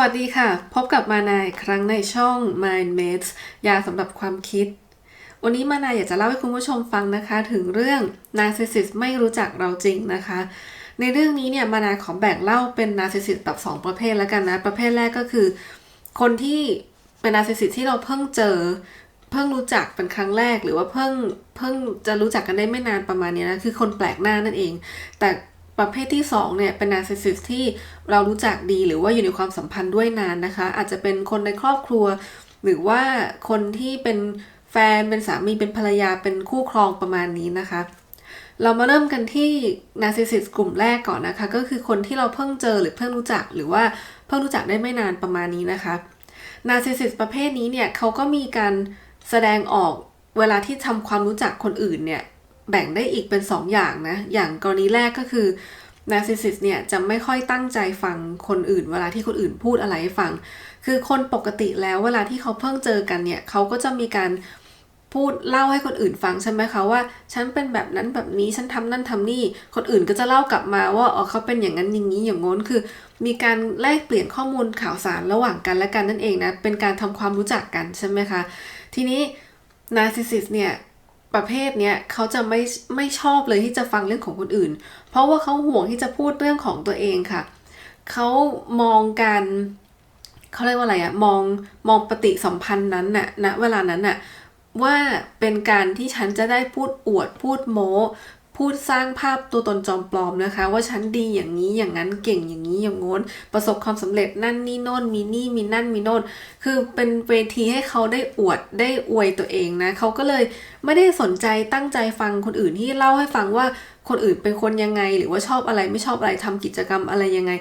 สวัสดีค่ะ พบกับมานายครั้งในช่อง Mind Mates ยาสำหรับความคิด วันนี้มานายอยากจะเล่าให้คุณผู้ชมฟังนะคะ ถึงเรื่อง Narcissist ไม่รู้จักเราจริงนะคะ ในเรื่องนี้เนี่ยมานายขอแบ่งเล่าเป็น Narcissist แบบ 2 ประเภทแล้วกันนะ ประเภทแรกก็คือ คนที่เป็น Narcissist ที่เราเพิ่งเจอ เพิ่งรู้จักเป็นครั้งแรก หรือว่าเพิ่งเพิ่งจะรู้จักกันได้ไม่นานประมาณนี้นะคือคนแปลกหน้านั่นเอง แต่ ประเภทที่2เนี่ยเป็น narcissist ที่เรารู้จักดีหรือว่าอยู่ในความสัมพันธ์ด้วยนานนะคะ อาจจะเป็นคนในครอบครัว หรือว่าคนที่เป็นแฟนเป็นสามีเป็นภรรยาเป็นคู่ครองประมาณนี้นะคะ เรามาเริ่มกันที่ narcissist กลุ่มแรกก่อนนะคะ ก็คือคนที่เราเพิ่งเจอหรือเพิ่งรู้จักหรือว่าเพิ่งรู้จักได้ไม่นานประมาณนี้นะคะ narcissist ประเภทนี้เนี่ยเขาก็มีการแสดงออกเวลาที่ทำความรู้จักคนอื่นเนี่ย แบ่งได้อีกเป็น2ออย่างนะ อย่างกรณีแรกก็คือ narcissist เนี่ยจะไม่ค่อยตั้งใจฟังคนอื่น เวลาที่คนอื่นพูดอะไรให้ฟัง คือคนปกติแล้วเวลาที่เขาเพิ่งเจอกันเนี่ยเขาก็จะมีการพูดเล่าให้คนอื่นฟังใช่ไหมคะว่า ฉันเป็นแบบนั้นแบบนี้ฉันทำนั่นทำนี่ คนอื่นก็จะเล่ากลับมาว่าอ๋อเขาเป็นอย่างนั้นอย่างนี้อย่างง้นคือ มีการแลกเปลี่ยนข้อมูลข่าวสารระหว่างกันและกันนั่นเองนะเป็นการทำความรู้จักกันใช่ไหมคะ ทีนี้ narcissist เนี่ย ประเภทเนี้ยเขาจะไม่ไม่ชอบเลยที่จะฟังเรื่องของคนอื่น เพราะว่าเขาห่วงที่จะพูดเรื่องของตัวเองค่ะเขามองการเขาเรียกว่าอะไรอะมองมองปฏิสัมพันธ์นั้นน่ะณเวลานั้นน่ะว่าเป็นการที่ฉันจะได้พูดอวดพูดโม้ พูดสร้างภาพตัวตนจอมปลอมนะคะ ว่าฉันดีอย่างนี้อย่างนั้นเก่งอย่างนี้อย่างโน้น ประสบความสำเร็จนั่นนี่โน่นมีนี่มีนั่นมีโน่น คือเป็นเวทีให้เขาได้อวดได้อวยตัวเองนะเขาก็เลยไม่ได้สนใจตั้งใจฟังคนอื่นที่เล่าให้ฟังว่าคนอื่นเป็นคนยังไง หรือว่าชอบอะไรไม่ชอบอะไรทำกิจกรรมอะไรยังไง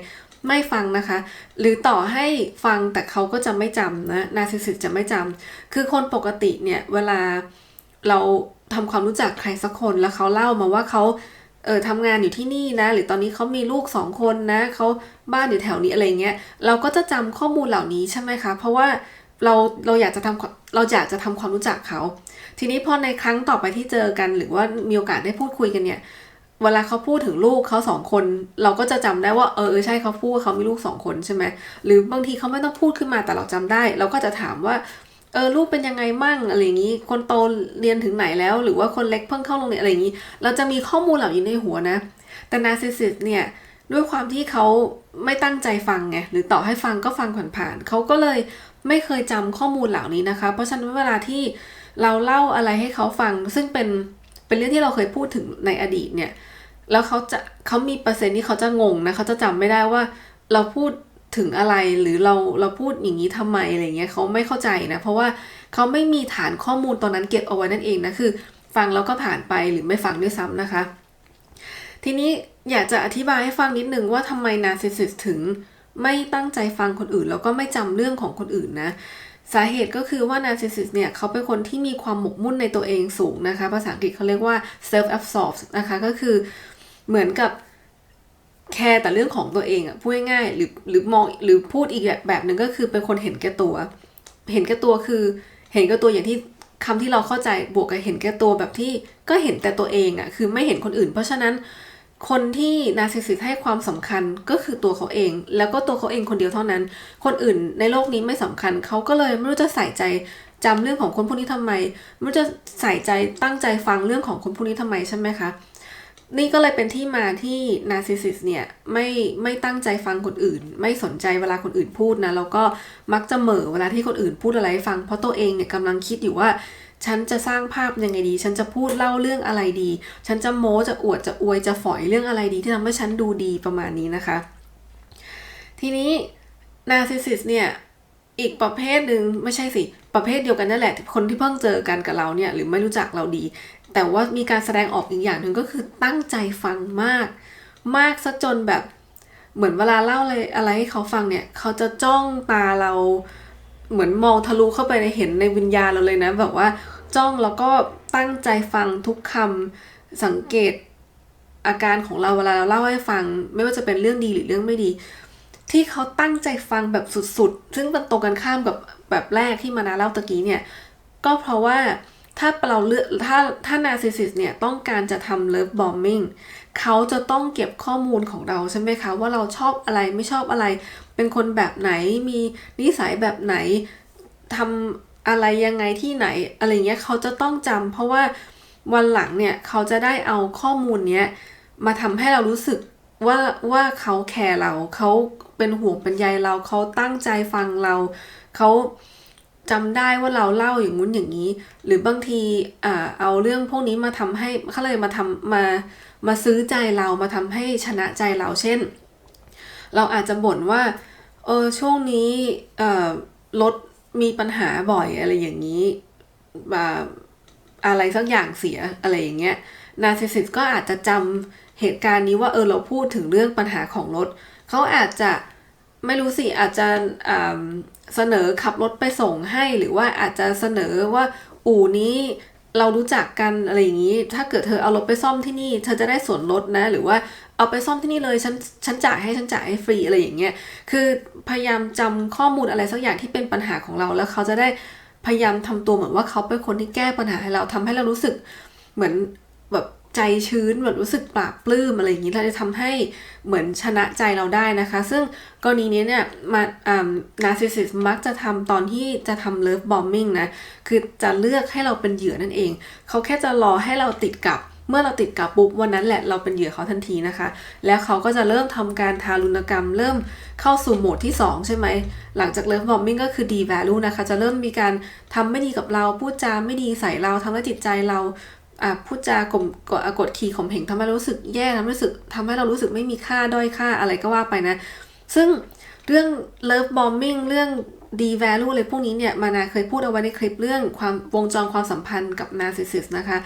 ไม่ฟังนะคะ หรือต่อให้ฟังแต่เขาก็จะไม่จำนะนาซิสิตจะไม่จำคือคนปกติเนี่ยเวลา เราทำความรู้จักใครสักคนแล้วเขาเล่ามาว่าเขาเออทำงานอยู่ที่นี่นะ หรือตอนนี้เขามีลูกสองคนนะเขาบ้านอยู่แถวนี้อะไรเงี้ยเราก็จะจำข้อมูลเหล่านี้ใช่ไหมคะ เพราะว่าเราเราอยากจะทำเราอยากจะทำความรู้จักเขา ทีนี้พอในครั้งต่อไปที่เจอกัน หรือว่ามีโอกาสได้พูดคุยกันเนี่ยเวลาเขาพูดถึงลูกเขาสองคน เราก็จะจำได้ว่าเออใช่เขาพูดว่าเขามีลูกสองคนใช่ไหมหรือบางทีเขาไม่ต้องพูดขึ้นมาแต่เราจำได้ เราก็จะถามว่า ออลูกเป็นยังไงมั่งอะไรอย่างนี้ คนโตเรียนถึงไหนแล้ว หรือว่าคนเล็กเพิ่งเข้าโรงเรียนอะไรอย่างนี้ เราจะมีข้อมูลเหล่านี้ในหัวนะ แต่นาซิสิสเนี่ยด้วยความที่เขาไม่ตั้งใจฟังไงหรือต่อให้ฟังก็ฟังผ่านๆเขาก็เลยไม่เคยจำข้อมูลเหล่านี้นะคะ เพราะฉะนั้นเวลาที่เราเล่าอะไรให้เขาฟัง ซึ่งเป็นเป็นเรื่องที่เราเคยพูดถึงในอดีตเนี่ยแล้วเขาจะเขามีเปอร์เซ็นต์ที่เขาจะงงนะเขาจะจำไม่ได้ว่าเราพูด ถึงอะไรหรือเราเราพูดอย่างนี้ทำไมอะไรเงี้ยเขาไม่เข้าใจนะ เพราะว่าเขาไม่มีฐานข้อมูลตอนนั้นเก็บเอาไว้นั่นเองนะคือ ฟังแล้วก็ผ่านไปหรือไม่ฟังด้วยซ้ำนะคะ ทีนี้อยากจะอธิบายให้ฟังนิดนึงว่าทำไมนาซิสิสถึงไม่ตั้งใจฟังคนอื่น แล้วก็ไม่จำเรื่องของคนอื่นนะสาเหตุก็คือว่านาซิสซิสเนี่ยเขาเป็นคนที่มีความหมกมุ่นในตัวเองสูงนะคะ ภาษาอังกฤษเขาเรียกว่า self absorbed นะคะ ก็คือเหมือนกับ แคร์แต่เรื่องของตัวเองอะพูดง่ายๆหรือหรือมองหรือพูดอีกแบบแบบหนึ่งก็คือเป็นคนเห็นแก่ตัว เห็นแก่ตัวคือ เห็นแก่ตัวอย่างที่คำที่เราเข้าใจบวกกับเห็นแก่ตัวแบบที่ก็เห็นแต่ตัวเองอะคือไม่เห็นคนอื่น เพราะฉะนั้นคนที่นาซิสิสให้ความสำคัญก็คือตัวเขาเอง แล้วก็ตัวเขาเองคนเดียวเท่านั้น คนอื่นในโลกนี้ไม่สำคัญเขาก็เลยไม่รู้จะใส่ใจจำเรื่องของคนพวกนี้ทำไม ไม่รู้จะใส่ใจตั้งใจฟังเรื่องของคนพวกนี้ทำไมใช่ไหมคะ นี่ก็เลยเป็นที่มาที่นาร์ซิสซิสเนี่ยไม่ไม่ตั้งใจฟังคนอื่น ไม่สนใจเวลาคนอื่นพูดนะแล้วก็มักจะเหม่อเวลาที่คนอื่นพูดอะไรฟัง เพราะตัวเองเนี่ยกำลังคิดอยู่ว่า ฉันจะสร้างภาพยังไงดี ฉันจะพูดเล่าเรื่องอะไรดี ฉันจะโม้จะอวดจะอวยจะฝอยเรื่องอะไรดีที่ทำให้ฉันดูดีประมาณนี้นะคะ ทีนี้นาร์ซิสซิสเนี่ยอีกประเภทหนึ่งไม่ใช่สิ ประเภทเดียวกันนั่นแหละ คนที่เพิ่งเจอกันกับเราเนี่ยหรือไม่รู้จักเราดี แต่ว่ามีการแสดงออกอีกอย่างหนึ่งก็คือตั้งใจฟังมาก มากซะจนแบบ เหมือนเวลาเล่าอะไรอะไรให้เขาฟังเนี่ย เขาจะจ้องตาเรา เหมือนมองทะลุเข้าไปในเห็นในวิญญาณเราเลยนะ แบบว่าจ้องแล้วก็ตั้งใจฟังทุกคำสังเกตอาการของเราเวลาเราเล่าให้ฟัง ไม่ว่าจะเป็นเรื่องดีหรือเรื่องไม่ดี ที่เขาตั้งใจฟังแบบสุดๆ ซึ่งเป็นตรงกันข้ามกับแบบแรกที่มานาเล่าตะกี้เนี่ย ก็เพราะว่า ถ้าเราเลือกถ้าถ้านาซิสิสเนี่ยต้องการจะทำเลิฟบอมบิงเขาจะต้องเก็บข้อมูลของเราใช่ไหมคะว่าเราชอบอะไรไม่ชอบอะไร เป็นคนแบบไหนมีนิสัยแบบไหนทำอะไรยังไงที่ไหนอะไรเงี้ยเขาจะต้องจำเพราะว่าวันหลังเนี่ยเขาจะได้เอาข้อมูลเนี้ยมาทำให้เรารู้สึกว่าว่าเขาแคร์เราเขาเป็นห่วงเป็นใยเราเขาตั้งใจฟังเราเขา จำได้ว่าเราเล่าอย่างงู้นอย่างนี้ หรือบางทีอ่าเอาเรื่องพวกนี้มาทำให้เขาเลยมาทำมามาซื้อใจเรามาทำให้ชนะใจเราเช่น เราอาจจะบ่นว่าเออช่วงนี้เอ่อรถมีปัญหาบ่อยอะไรอย่างนี้แบบอะไรสักอย่างเสียอะไรอย่างเงี้ยนาซิสิสก็อาจจะจำเหตุการณ์นี้ว่าเออเราพูดถึงเรื่องปัญหาของรถเขาอาจจะ ไม่รู้สิอาจจะเสนอขับรถไปส่งให้ หรือว่าอาจจะเสนอว่าอู่นี้เรารู้จักกันอะไรอย่างนี้ ถ้าเกิดเธอเอารถไปซ่อมที่นี่ เธอจะได้ส่วนลดนะ หรือว่าเอาไปซ่อมที่นี่เลย ฉัน ฉันจ่ายให้ ฉันจ่ายให้ฟรีอะไรอย่างเงี้ย คือพยายามจำข้อมูลอะไรสักอย่างที่เป็นปัญหาของเรา แล้วเขาจะได้พยายามทำตัวเหมือนว่าเขาเป็นคนที่แก้ปัญหาให้เราทำให้เรารู้สึกเหมือนแบบ ใจชื้นแบบรู้สึกปราบปลื้มอะไรอย่างนี้เราจะทำให้เหมือนชนะใจเราได้นะคะ ซึ่งกรณีนี้เนี่ยมาอ่านาร์ซิสซิสมักจะทำตอนที่จะทำเลิฟบอมบิงนะ คือจะเลือกให้เราเป็นเหยื่อนั่นเอง เขาแค่จะรอให้เราติดกับเมื่อเราติดกับปุ๊บวันนั้นแหละเราเป็นเหยื่อเขาทันทีนะคะ แล้วเขาก็จะเริ่มทำการทารุณกรรม เริ่มเข้าสู่โหมดที่ 2 ใช่ไหม หลังจากเลิฟบอมบิงก็คือดีแวลูนะคะ จะเริ่มมีการทำไม่ดีกับเรา พูดจาไม่ดีใส่เราทำให้จิตใจเรา พูดจากลมกดกดขี่ข่มเหงทำให้รู้สึกแย่ทำให้รู้สึกทำให้เรารู้สึกไม่มีค่าด้อยค่าอะไรก็ว่าไปนะ ซึ่งเรื่อง love bombing เรื่อง d value อะไรพวกนี้เนี่ย มานาเคยพูดเอาไว้ในคลิปเรื่องความวงจรความสัมพันธ์กับ narcissist นะคะ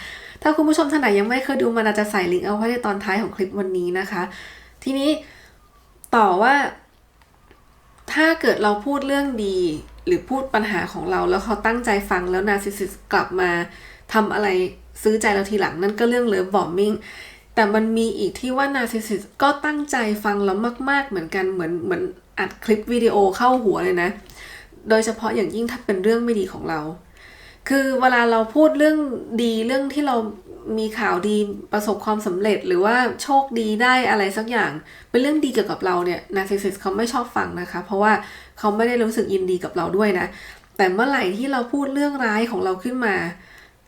ถ้าคุณผู้ชมท่านไหนยังไม่เคยดูมานาจะใส่ลิงก์เอาไว้ในตอนท้ายของคลิปวันนี้นะคะ ทีนี้ต่อว่า ถ้าเกิดเราพูดเรื่องดีหรือพูดปัญหาของเราแล้วเขาตั้งใจฟังแล้ว narcissist กลับมาทำอะไร ซื้อใจเราทีหลังนั่นก็เรื่องเลิฟบอมบิงแต่มันมีอีกที่ว่านาซิสซิสก็ตั้งใจฟังเรามากๆเหมือนกันเหมือนเหมือนอัดคลิปวิดีโอเข้าหัวเลยนะ โดยเฉพาะอย่างยิ่งถ้าเป็นเรื่องไม่ดีของเรา คือเวลาเราพูดเรื่องดีเรื่องที่เรามีข่าวดีประสบความสำเร็จหรือว่าโชคดีได้อะไรสักอย่าง เป็นเรื่องดีเกี่ยวกับเราเนี่ยนาซิสซิสเขาไม่ชอบฟังนะคะ เพราะว่าเขาไม่ได้รู้สึกยินดีกับเราด้วยนะ แต่เมื่อไหร่ที่เราพูดเรื่องร้ายของเราขึ้นมา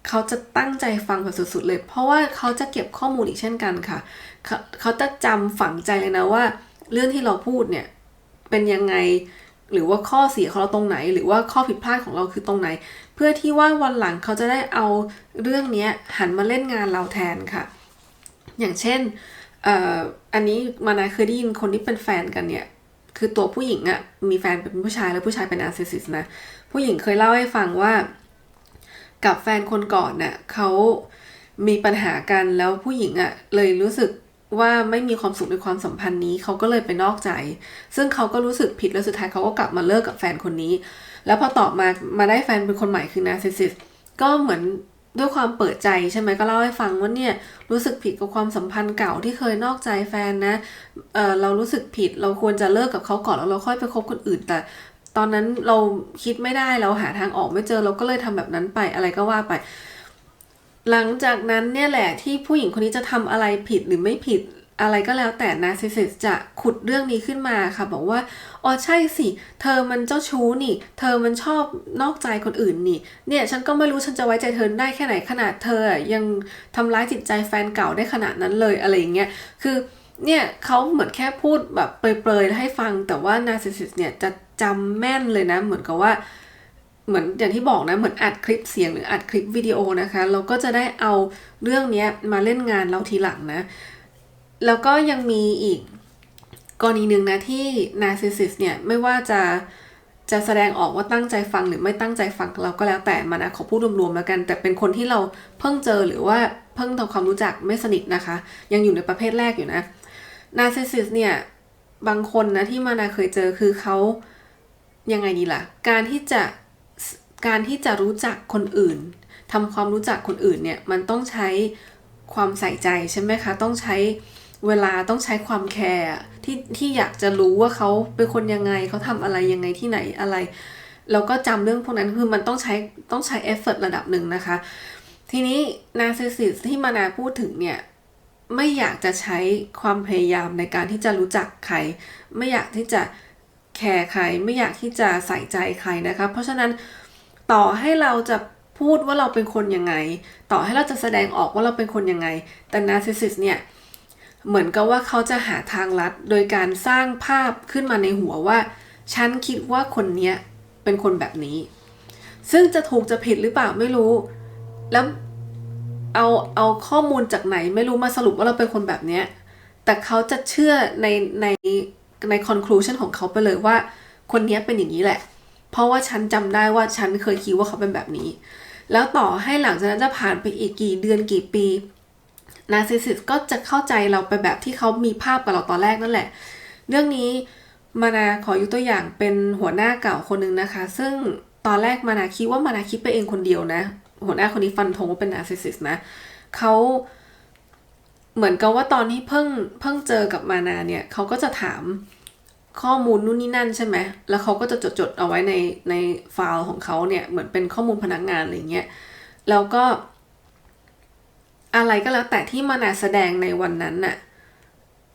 เขาจะตั้งใจฟังแบบสุดๆเลย เพราะว่าเขาจะเก็บข้อมูลอีกเช่นกันค่ะ เขาเขาจะจำฝังใจเลยนะว่า เรื่องที่เราพูดเนี่ยเป็นยังไงหรือว่าข้อเสียของเราตรงไหน หรือว่าข้อผิดพลาดของเราคือตรงไหน เพื่อที่ว่าวันหลังเขาจะได้เอาเรื่องนี้หันมาเล่นงานเราแทนค่ะ อย่างเช่นออันนี้มานาเคยได้ยินคนที่เป็นแฟนกันเนี่ยคือตัวผู้หญิงอะมีแฟนเป็นผู้ชายแล้วผู้ชายเป็นอาร์ซิสิสนะผู้หญิงเคยเล่าให้ฟังว่า กับแฟนคนก่อนเน่ะเขามีปัญหากันแล้วผู้หญิงอะ่ะเลยรู้สึกว่าไม่มีความสุขในความสัมพันธ์นี้เขาก็เลยไปนอกใจ ซึ่งเขาก็รู้สึกผิดแล้วสุดท้ายเขาก็กลับมาเลิกกับแฟนคนนี้ แล้วพอตอบมามาได้แฟนเป็นคนใหม่คือนาร์ซิสซิสก็เหมือนด้วยความเปิดใจใช่ไหมก็เล่าให้ฟังว่าเนี่ยรู้สึกผิดกับความสัมพันธ์เก่าที่เคยนอกใจแฟนนะเเรารู้สึกผิดเราควรจะเลิกกับเขาก่อนแล้วเราค่อยไปคบคนอื่นแต่ ตอนนั้นเราคิดไม่ได้เราหาทางออกไม่เจอเราก็เลยทำแบบนั้นไปอะไรก็ว่าไป หลังจากนั้นเนี่ยแหละที่ผู้หญิงคนนี้จะทำอะไรผิดหรือไม่ผิดอะไรก็แล้วแต่นาซิสิสจะขุดเรื่องนี้ขึ้นมาค่ะ บอกว่าอ๋อใช่สิ เธอมันเจ้าชู้นี่ เธอมันชอบนอกใจคนอื่นนี่ เนี่ยฉันก็ไม่รู้ฉันจะไว้ใจเธอได้แค่ไหนขนาดเธอยังทำร้ายจิตใจแฟนเก่าได้ขนาดนั้นเลยอะไรอย่างเงี้ยคือเนี่ยเขาเหมือนแค่พูดแบบเปรยๆให้ฟังแต่ว่านาซิสิสเนี่ยจะจำแม่นเลยนะ เหมือนกับว่าเหมือนอย่างที่บอกนะเหมือนอัดคลิปเสียงหรืออัดคลิปวิดีโอนะคะ เราก็จะได้เอาเรื่องนี้มาเล่นงานเราทีหลังนะ แล้วก็ยังมีอีกกรณีหนึ่งนะที่นาร์ซิสซิสเนี่ยไม่ว่าจะจะแสดงออกว่าตั้งใจฟังหรือไม่ตั้งใจฟังเราก็แล้วแต่มานะขอพูดรวมๆแล้วกัน แต่เป็นคนที่เราเพิ่งเจอหรือว่าเพิ่งทำความรู้จักไม่สนิทนะคะ ยังอยู่ในประเภทแรกอยู่นะนาร์ซิสซิสเนี่ยบางคนนะที่มานาเคยเจอคือเขา ยังไงดีล่ะ การที่จะการที่จะรู้จักคนอื่นทำความรู้จักคนอื่นเนี่ยมันต้องใช้ความใส่ใจใช่ไหมคะ ต้องใช้เวลาต้องใช้ความแคร์ที่ที่อยากจะรู้ว่าเขาเป็นคนยังไงเขาทำอะไรยังไงที่ไหนอะไรแล้วก็จำเรื่องพวกนั้นคือมันต้องใช้ต้องใช้เอฟเฟร์ตระดับหนึ่งนะคะ ทีนี้นาซิสิสที่มานาพูดถึงเนี่ยไม่อยากจะใช้ความพยายามในการที่จะรู้จักใคร ไม่อยากที่จะ แคร์ใครไม่อยากที่จะใส่ใจใครนะคะ เพราะฉะนั้นต่อให้เราจะพูดว่าเราเป็นคนยังไง ต่อให้เราจะแสดงออกว่าเราเป็นคนยังไง แต่ narcissist เนี่ยเหมือนกับว่าเขาจะหาทางลัด โดยการสร้างภาพขึ้นมาในหัวว่า ฉันคิดว่าคนเนี้ยเป็นคนแบบนี้ ซึ่งจะถูกจะผิดหรือเปล่าไม่รู้ แล้วเอาเอาข้อมูลจากไหนไม่รู้มาสรุปว่าเราเป็นคนแบบเนี้ยแต่เขาจะเชื่อในใน ใน conclusion ของเขาไปเลยว่า คนนี้เป็นอย่างนี้แหละ เพราะว่าฉันจำได้ว่าฉันเคยคิดว่าเขาเป็นแบบนี้ แล้วต่อให้หลังจากนั้นจะผ่านไปอีกกี่เดือนกี่ปีนาร์ซิสซิสก็จะเข้าใจเราไปแบบที่เขามีภาพกับเราตอนแรกนั่นแหละ เรื่องนี้มานาขอยกตัวอย่างเป็นหัวหน้าเก่าคนหนึ่งนะคะ ซึ่งตอนแรกมานาคิดว่ามานาคิดไปเองคนเดียวนะ หัวหน้าคนนี้ฟันธงว่าเป็นนาร์ซิสซิสนะเขา เหมือนกับว่าตอนที่เพิ่งเพิ่งเจอกับมานาเนี่ยเขาก็จะถามข้อมูลนู่นนี่นั่นใช่ไหมแล้วเขาก็จะจดจดๆเอาไว้ในในไฟล์ของเขาเนี่ยเหมือนเป็นข้อมูลพนักงานอะไรเงี้ยแล้วก็ อะไรก็แล้วแต่ที่มานาแสดงในวันนั้นน่ะ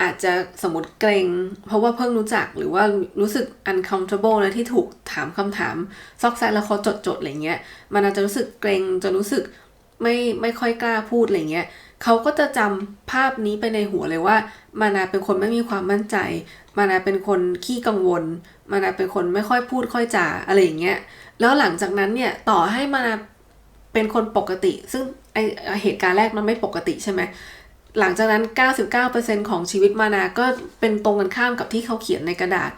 อาจจะสมมติเกรง เพราะว่าเพิ่งรู้จักหรือว่ารู้สึก uncomfortable นะที่ถูกถามคำถาม ซอกแซกแล้วเขาจดจดๆอะไรเงี้ย มันอาจจะรู้สึกเกรงจะรู้สึกไม่ไม่ค่อยกล้าพูดอะไรเงี้ย เขาก็จะจำภาพนี้ไปในหัวเลยว่า มานาเป็นคนไม่มีความมั่นใจ มานาเป็นคนขี้กังวล มานาเป็นคนไม่ค่อยพูดค่อยจาอะไรอย่างเงี้ย แล้วหลังจากนั้นเนี่ยต่อให้มานาเป็นคนปกติ ซึ่งไอเหตุการณ์แรกมันไม่ปกติใช่ไหมหลังจากนั้น 99%ของชีวิตมานาก็เป็นตรงกันข้ามกับที่เขาเขียนในกระดาษ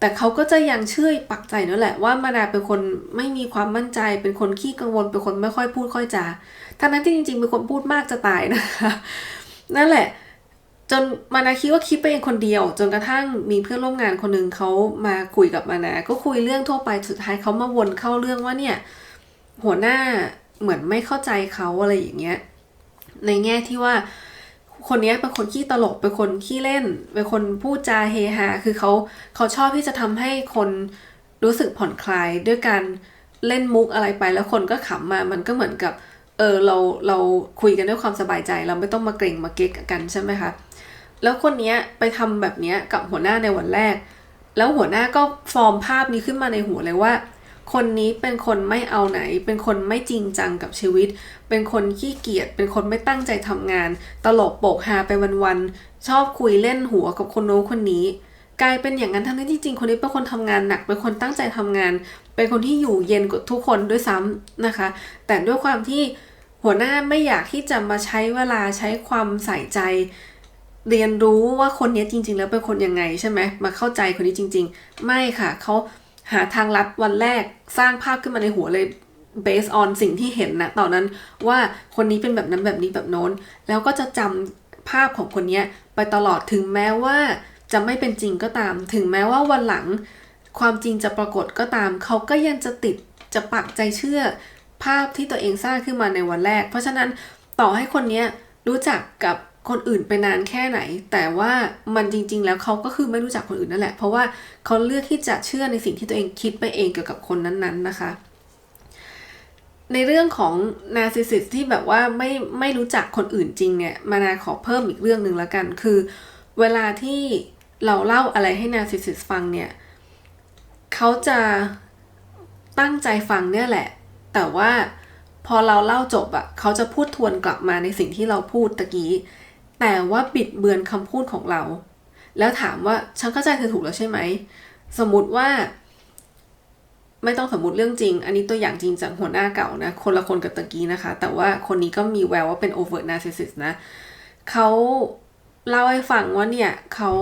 แต่เขาก็จะยังเชื่อปักใจนั่นแหละว่ามานาเป็นคนไม่มีความมั่นใจ เป็นคนขี้กังวล เป็นคนไม่ค่อยพูดค่อยจาทั้งนั้นที่จริงๆเป็นคนพูดมากจะตายนะคะนั่นแหละ จนมานาคิดว่าคิดไปเองคนเดียว จนกระทั่งมีเพื่อนร่วมงานคนหนึ่งเขามาคุยกับมานา ก็คุยเรื่องทั่วไปสุดท้ายเขามาวนเข้าเรื่องว่าเนี่ย หัวหน้าเหมือนไม่เข้าใจเขาอะไรอย่างเงี้ยในแง่ที่ว่า คนนี้เป็นคนขี้ตลกเป็นคนขี้เล่นเป็นคนพูดจาเฮฮาคือเขาเขาชอบที่จะทำให้คนรู้สึกผ่อนคลายด้วยการเล่นมุกอะไรไปแล้วคนก็ขำมามันก็เหมือนกับเออเราเราคุยกันด้วยความสบายใจ เราไม่ต้องมาเกรงมาเก๊กกันใช่ไหมคะแล้วคนนี้ไปทำแบบนี้กับหัวหน้าในวันแรก แล้วหัวหน้าก็ฟอร์มภาพนี้ขึ้นมาในหัวเลยว่า คนนี้เป็นคนไม่เอาไหน เป็นคนไม่จริงจังกับชีวิต เป็นคนขี้เกียจ เป็นคนไม่ตั้งใจทำงาน ตลกโปกฮาไปวันๆ ชอบคุยเล่นหัวกับคนโน้นคนนี้ กลายเป็นอย่างนั้นทั้งที่จริงๆ คนนี้เป็นคนทำงานหนัก เป็นคนตั้งใจทำงาน เป็นคนที่อยู่เย็นกว่าทุกคนด้วยซ้ำนะคะ แต่ด้วยความที่หัวหน้าไม่อยากที่จะมาใช้เวลาใช้ความใส่ใจ เรียนรู้ว่าคนนี้จริง ๆ แล้วเป็นคนยังไงใช่ไหมมาเข้าใจคนนี้จริง ๆ ไม่ค่ะเขา หาทางลัดวันแรกสร้างภาพขึ้นมาในหัวเลย based on สิ่งที่เห็นนะตอนนั้นว่าคนนี้เป็นแบบนั้นแบบนี้แบบโน้น แล้วก็จะจำภาพของคนนี้ไปตลอดถึงแม้ว่าจะไม่เป็นจริงก็ตาม ถึงแม้ว่าวันหลัง ความจริงจะปรากฏก็ตาม เขาก็ยังจะติดจะปักใจเชื่อ ภาพที่ตัวเองสร้างขึ้นมาในวันแรก เพราะฉะนั้นต่อให้คนนี้รู้จักกับ คนอื่นไปนานแค่ไหน แต่ว่ามันจริง ๆ แล้วเขาก็คือไม่รู้จักคนอื่นนั่นแหละ เพราะว่าเขาเลือกที่จะเชื่อในสิ่งที่ตัวเองคิดไปเองเกี่ยวกับคนนั้นๆนะคะ ในเรื่องของ narcissist ที่แบบว่าไม่ไม่รู้จักคนอื่นจริงเนี่ยมานาขอเพิ่มอีกเรื่องหนึ่งแล้วกัน คือ เวลาที่เราเล่าอะไรให้ narcissist ฟังเนี่ยเขาจะตั้งใจฟังเนี่ยแหละ แต่ว่าพอเราเล่าจบอะเขาจะพูดทวนกลับมาในสิ่งที่เราพูดตะกี้ แต่ว่าบิดเบือนคำพูดของเรา แล้วถามว่าฉันเข้าใจเธอถูกแล้วใช่ไหม สมมติว่า ไม่ต้องสมมติเรื่องจริง อันนี้ตัวอย่างจริงจากหัวหน้าเก่านะ คนละคนกับตะกี้นะคะ แต่ว่าคนนี้ก็มีแววว่าเป็น overt narcissist นะเขาเล่าให้ฟังว่าเนี่ยเขา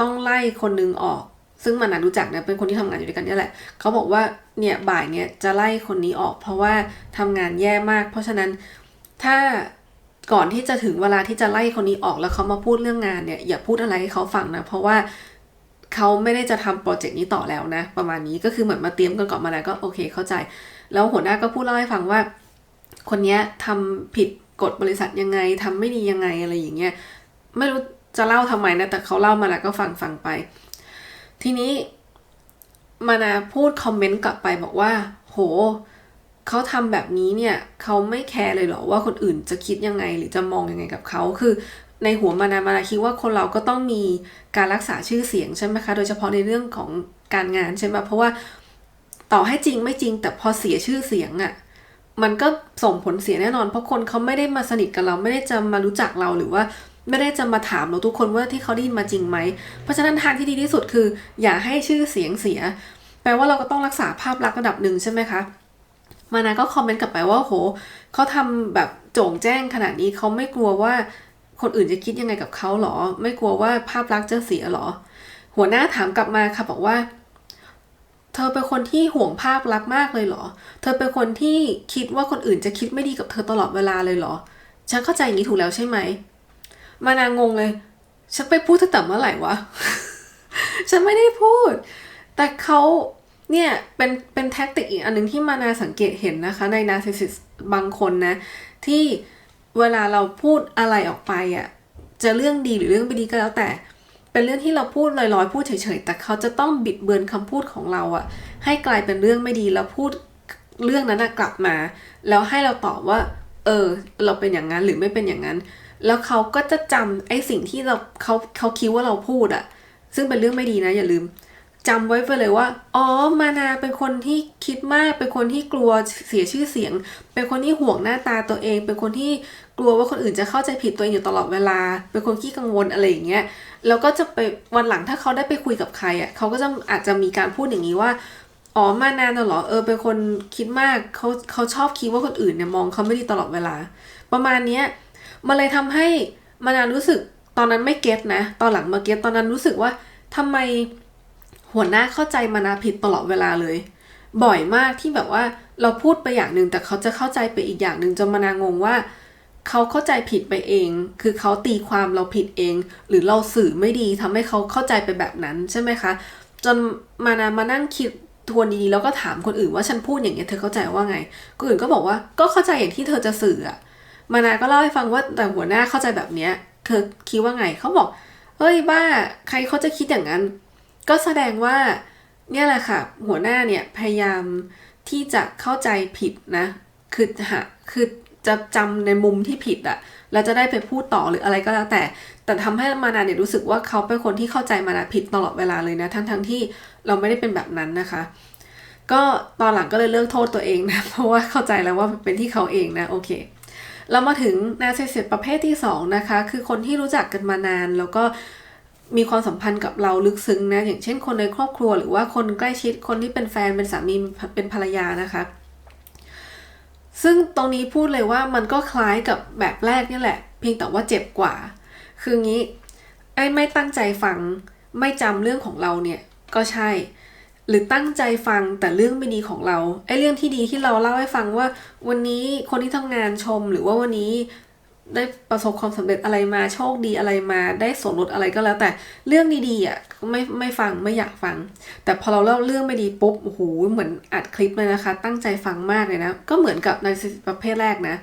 ต้องไล่คนนึงออก ซึ่งมันนะรู้จักนะเป็นคนที่ทำงานอยู่ด้วยกันนี่แหละเขาบอกว่าเนี่ยบ่ายเนี่ยจะไล่คนนี้ออก เพราะว่าทำงานแย่มาก เพราะฉะนั้นถ้า ก่อนที่จะถึงเวลาที่จะไล่คนนี้ออกแล้วเขามาพูดเรื่องงานเนี่ยอย่าพูดอะไรให้เขาฟังนะเพราะว่าเขาไม่ได้จะทำโปรเจกต์นี้ต่อแล้วนะ ประมาณนี้ก็คือเหมือนมาเตรียมกันก่อนมาแล้วก็โอเคเข้าใจ แล้วหัวหน้าก็พูดเล่าให้ฟังว่า คนนี้ทำผิดกฎบริษัทยังไงทำไม่ดียังไงอะไรอย่างเงี้ยไม่รู้จะเล่าทำไมนะแต่เขาเล่ามาแล้วก็ฟังฟังไป ทีนี้มานาพูดคอมเมนต์กลับไปบอกว่า โห เขาทำแบบนี้เนี่ยเขาไม่แคร์เลยเหรอว่าคนอื่นจะคิดยังไง หรือจะมองยังไงกับเขาคือในหัวมานามานาคิดว่าคนเราก็ต้องมีการรักษาชื่อเสียงใช่ไหมคะโดยเฉพาะในเรื่องของการงานใช่ไหมเพราะว่าต่อให้จริงไม่จริง แต่พอเสียชื่อเสียงอะ่ะมันก็ส่งผลเสียแน่นอน เพราะคนเขาไม่ได้มาสนิทกับเราไม่ได้จะมารู้จักเราหรือว่าไม่ได้จะมาถามเราทุกคนว่าที่เขาได้ยินมาจริงไหม เพราะฉะนั้นทางที่ดีที่สุดคือ อย่าให้ชื่อเสียงเสีย แปลว่าเราก็ต้องรักษาภาพลักษณ์ระดับหนึ่งใช่ไหมคะ มานาก็คอมเมนต์กลับไปว่าโหเขาทำแบบโจ่งแจ้งขนาดนี้เขาไม่กลัวว่าคนอื่นจะคิดยังไงกับเขาหรอ ไม่กลัวว่าภาพลักษณ์จะเสียหรอ หัวหน้าถามกลับมาค่ะบอกว่า เธอเป็นคนที่ห่วงภาพลักษณ์มากเลยเหรอ เธอเป็นคนที่คิดว่าคนอื่นจะคิดไม่ดีกับเธอตลอดเวลาเลยเหรอ ฉันเข้าใจอย่างนี้ถูกแล้วใช่ไหม มานางงเลย ฉันไปพูดตั้งแต่เมื่อไหร่วะ ฉันไม่ได้พูด แต่เขา เนี่ยเป็นเป็นแท็กติกอีกอันหนึ่งที่มานาสังเกตเห็นนะคะ ในนาร์ซิสซิสบางคนนะ ที่เวลาเราพูดอะไรออกไปอะ่ะจะเรื่องดีหรือเรื่องไม่ดีก็แล้วแต่ เป็นเรื่องที่เราพูดลอยๆ พูดเฉยๆ แต่เขาจะต้องบิดเบือนคำพูดของเราอะ่ะ ให้กลายเป็นเรื่องไม่ดีแล้วพูดเรื่องนั้นกลับมา แล้วให้เราตอบว่า เออ เราเป็นอย่างนั้นหรือไม่เป็นอย่างนั้น แล้วเขาก็จะจำไอ้สิ่งที่เราเขาเขาคิดว่าเราพูดอะ ซึ่งเป็นเรื่องไม่ดีนะอย่าลืม จำไว้ไปเลยว่า อ๋อ มานาเป็นคนที่คิดมาก เป็นคนที่กลัวเสียชื่อเสียง เป็นคนที่ห่วงหน้าตาตัวเอง เป็นคนที่กลัวว่าคนอื่นจะเข้าใจผิดตัวเองอยู่ตลอดเวลา เป็นคนขี้กังวลอะไรอย่างเงี้ย แล้วก็จะไปวันหลังถ้าเขาได้ไปคุยกับใครอะ เขาก็จะอาจจะมีการพูดอย่างนี้ว่า อ๋อ มานาน่ะเหรอ เออ เป็นคนคิดมาก เขาเขาชอบคิดว่าคนอื่นเนี่ยมองเขาไม่ดีตลอดเวลา ประมาณเนี้ย มันเลยทำให้มานารู้สึกตอนนั้นไม่เก็ตนะ ตอนหลังมาเก็ตตอนนั้นรู้สึกว่าทำไม หัวหน้าเข้าใจมานาผิดตลอดเวลาเลย บ่อยมากที่แบบว่าเราพูดไปอย่างหนึ่งแต่เขาจะเข้าใจไปอีกอย่างหนึ่งจนมานางงว่า เขาเข้าใจผิดไปเอง คือเขาตีความเราผิดเอง หรือเราสื่อไม่ดีทำให้เขาเข้าใจไปแบบนั้นใช่ไหมคะ จนมานามานั่งคิดทวนดีๆแล้วก็ถามคนอื่นว่าฉันพูดอย่างเงี้ยเธอเข้าใจว่าไงคนอื่นก็บอกว่าก็เข้าใจอย่างที่เธอจะสื่ออะมานาก็เล่าให้ฟังว่าแต่หัวหน้าเข้าใจแบบเนี้ยเธอคิดว่าไงเขาบอกเฮ้ยบ้าใครเขาจะคิดอย่างนั้น ก็แสดงว่าเนี่ยแหละค่ะ หัวหน้าเนี่ยพยายามที่จะเข้าใจผิดนะ คือหาคือจะจำในมุมที่ผิดอะแล้วจะได้ไปพูดต่อหรืออะไรก็แล้วแต่ แต่ทำให้มานาเนี่ยรู้สึกว่าเขาเป็นคนที่เข้าใจมานาผิดตลอดเวลาเลยนะ ทั้งทั้งที่เราไม่ได้เป็นแบบนั้นนะคะ ก็ตอนหลังก็เลยเลิกโทษตัวเองนะ เพราะว่าเข้าใจแล้วว่าเป็นที่เขาเองนะโอเค เรามาถึงนาเซเซตประเภทที่2นะคะ คือคนที่รู้จักกันมานานแล้วก็ มีความสัมพันธ์กับเราลึกซึ้งนะ อย่างเช่นคนในครอบครัวหรือว่าคนใกล้ชิดคนที่เป็นแฟนเป็นสามีเป็นภรรยานะคะ ซึ่งตรงนี้พูดเลยว่ามันก็คล้ายกับแบบแรกนี่แหละ เพียงแต่ว่าเจ็บกว่า คืองี้ ไอ้ไม่ตั้งใจฟังไม่จำเรื่องของเราเนี่ยก็ใช่ หรือตั้งใจฟังแต่เรื่องไม่ดีของเราไอ้เรื่องที่ดีที่เราเล่าให้ฟังว่า วันนี้คนที่ทำงานชมหรือว่าวันนี้ ได้ประสบความสำเร็จอะไรมาโชคดีอะไรมาได้ส่วนลดอะไรก็แล้ว แต่เรื่องดีๆอะไม่ไม่ฟังไม่อยากฟัง แต่พอเราเล่าเรื่องไม่ดีปุ๊บโอ้โหเหมือนอัดคลิปเลยนะคะ ตั้งใจฟังมากเลยนะ ก็เหมือนกับในประเภทแรกนะ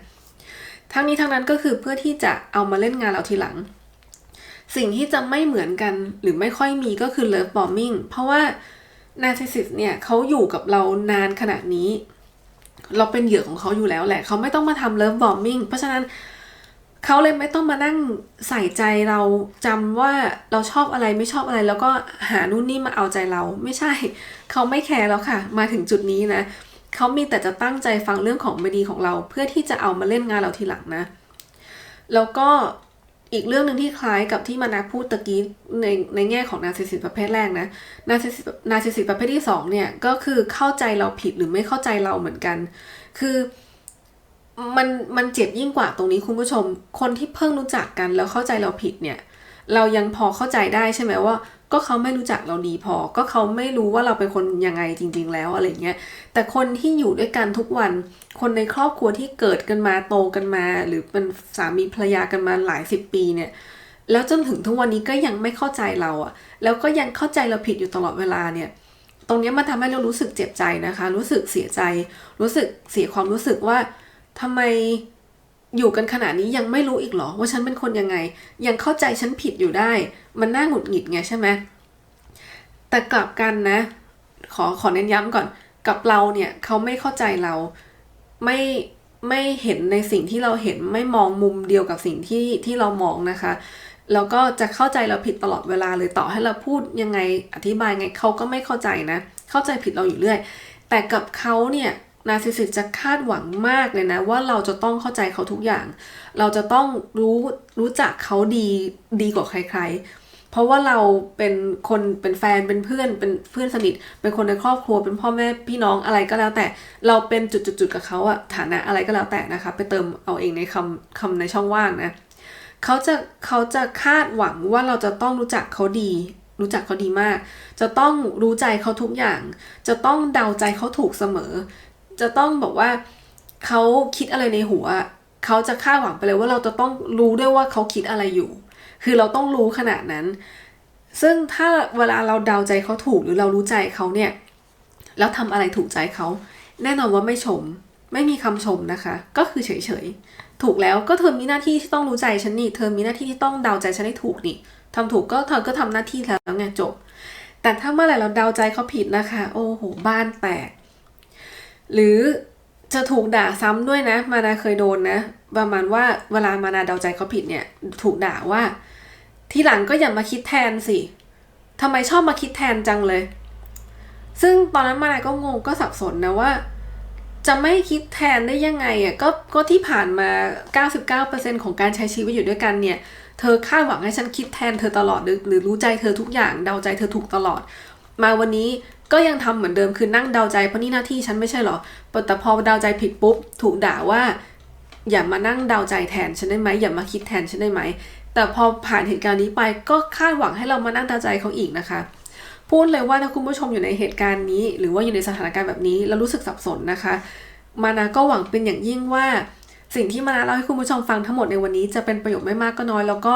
ทั้งนี้ทั้งนั้นก็คือเพื่อที่จะเอามาเล่นงานเราทีหลัง สิ่งที่จะไม่เหมือนกันหรือไม่ค่อยมีก็คือเลิฟบอมมิ่งเพราะว่านาซิสิสเนี่ยเขาอยู่กับเรานานขนาดนี้ เราเป็นเหยื่อของเขาอยู่แล้วแหละเขาไม่ต้องมาทำเลิฟบอมมิ่งเพราะฉะนั้น เขาเลยไม่ต้องมานั่งใส่ใจเราจำว่าเราชอบอะไรไม่ชอบอะไร แล้วก็หานู่นนี่มาเอาใจเราไม่ใช่ เขาไม่แคร์แล้วค่ะ มาถึงจุดนี้นะเขามีแต่จะตั้งใจฟังเรื่องของไม่ดีของเรา เพื่อที่จะเอามาเล่นงานเราทีหลังนะ แล้วก็อีกเรื่องหนึ่งที่คล้ายกับที่มานาพูดตะกี้ในในแง่ของนาซิสิตประเภทแรกนะนาซิสินาซิสิตประเภทที่2เนี่ยก็คือเข้าใจเราผิดหรือไม่เข้าใจเราเหมือนกัน คือ มันมันเจ็บยิ่งกว่าตรงนี้คุณผู้ชม คนที่เพิ่งรู้จักกันแล้วเข้าใจเราผิดเนี่ย เรายังพอเข้าใจได้ใช่ไหมว่า ก็เขาไม่รู้จักเราดีพอ ก็เขาไม่รู้ว่าเราเป็นคนยังไงจริง ๆ แล้วอะไรเงี้ย แต่คนที่อยู่ด้วยกันทุกวัน คนในครอบครัวที่เกิดกันมาโตกันมา หรือเป็นสามีภรรยากันมาหลายสิบปีเนี่ยแล้วจนถึงทุกวันนี้ก็ยังไม่เข้าใจเราอะแล้วก็ยังเข้าใจเราผิดอยู่ตลอดเวลาเนี่ย ตรงนี้มันทาให้เรารู้สึกเจ็บใจนะคะ รู้สึกเสียใจ รู้สึกเสียความรู้สึกว่า ทำไมอยู่กันขนาดนี้ยังไม่รู้อีกหรอว่าฉันเป็นคนยังไง ยังเข้าใจฉันผิดอยู่ได้ มันน่าหงุดหงิดไงใช่ไหมแต่กลับกันนะ ขอขอเน้นย้ำก่อนกับเราเนี่ยเขาไม่เข้าใจเราไม่ไม่เห็นในสิ่งที่เราเห็นไม่มองมุมเดียวกับสิ่งที่ที่เรามองนะคะแล้วก็จะเข้าใจเราผิดตลอดเวลาเลยต่อให้เราพูดยังไงอธิบายไงเขาก็ไม่เข้าใจนะ เข้าใจผิดเราอยู่เรื่อย แต่กับเขาเนี่ย นาซิสิสจะคาดหวังมากเลยนะว่าเราจะต้องเข้าใจเขาทุกอย่าง เราจะต้องรู้รู้จักเขาดีดีกว่าใคร ๆ เพราะว่าเราเป็นคนเป็นแฟนเป็นเพื่อนเป็นเพื่อนสนิท เป็นคนในครอบครัวเป็นพ่อแม่พี่น้องอะไรก็แล้วแต่เราเป็นจุดๆกับเขาอะฐานะอะไรก็แล้วแต่นะคะไปเติมเอาเองในคำคำในช่องว่างนะเขาจะเขาจะคาดหวังว่าเราจะต้องรู้จักเขาดี รู้จักเขาดีมาก จะต้องรู้ใจเขาทุกอย่าง จะต้องเดาใจเขาถูกเสมอ จะต้องบอกว่าเขาคิดอะไรในหัวเขาจะคาดหวังไปเลยว่าเราจะต้องรู้ด้วยว่าเขาคิดอะไรอยู่ คือเราต้องรู้ขนาดนั้น ซึ่งถ้าเวลาเราเดาใจเขาถูกหรือเรารู้ใจเขาเนี่ยแล้วทำอะไรถูกใจเขา แน่นอนว่าไม่ชม ไม่มีคำชมนะคะ ก็คือเฉยๆ ถูกแล้วก็เธอมีหน้าที่ที่ต้องรู้ใจฉันนี่ เธอมีหน้าที่ที่ต้องเดาใจฉันให้ถูกนี่ทำถูกก็เธอก็ทำหน้าที่แล้วไงจบ แต่ถ้าเมื่อไหร่เราเดาใจเขาผิดนะคะ โอ้โห บ้านแตก หรือจะถูกด่าซ้ำด้วยนะ มานาเคยโดนนะ ประมาณว่าเวลามานาเดาใจเขาผิดเนี่ย ถูกด่าว่า ทีหลังก็อย่ามาคิดแทนสิทำไมชอบมาคิดแทนจังเลย ซึ่งตอนนั้นมานาก็งงก็สับสนนะว่า จะไม่คิดแทนได้ยังไงอะก็ก็ที่ผ่านมา 99%ของการใช้ชีวิตอยู่ด้วยกันเนี่ย เธอคาดหวังให้ฉันคิดแทนเธอตลอดหรือหรือรู้ใจเธอทุกอย่างเดาใจเธอถูกตลอด มาวันนี้ ก็ยังทำเหมือนเดิมคือนั่งเดาใจเพราะนี่หน้าที่ฉันไม่ใช่หรอแต่พอเดาใจผิดปุ๊บ ถูกด่าว่า อย่ามานั่งเดาใจแทนฉันได้ไหมอย่ามาคิดแทนฉันได้ไหมแต่พอผ่านเหตุการณ์นี้ไปก็คาดหวังให้เรามานั่งเดาใจเขาอีกนะคะพูดเลยว่าถ้าคุณผู้ชมอยู่ในเหตุการณ์นี้ หรือว่าอยู่ในสถานการณ์แบบนี้แล้วรู้สึกสับสนนะคะ มานาก็หวังเป็นอย่างยิ่งว่า สิ่งที่มานาเล่าให้คุณผู้ชมฟังทั้งหมดในวันนี้จะเป็นประโยชน์ไม่มากก็น้อย แล้วก็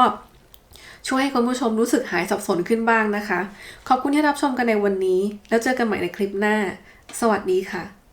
ช่วยให้คุณผู้ชมรู้สึกหายสับสนขึ้นบ้างนะคะ ขอบคุณที่รับชมกันในวันนี้ แล้วเจอกันใหม่ในคลิปหน้า สวัสดีค่ะ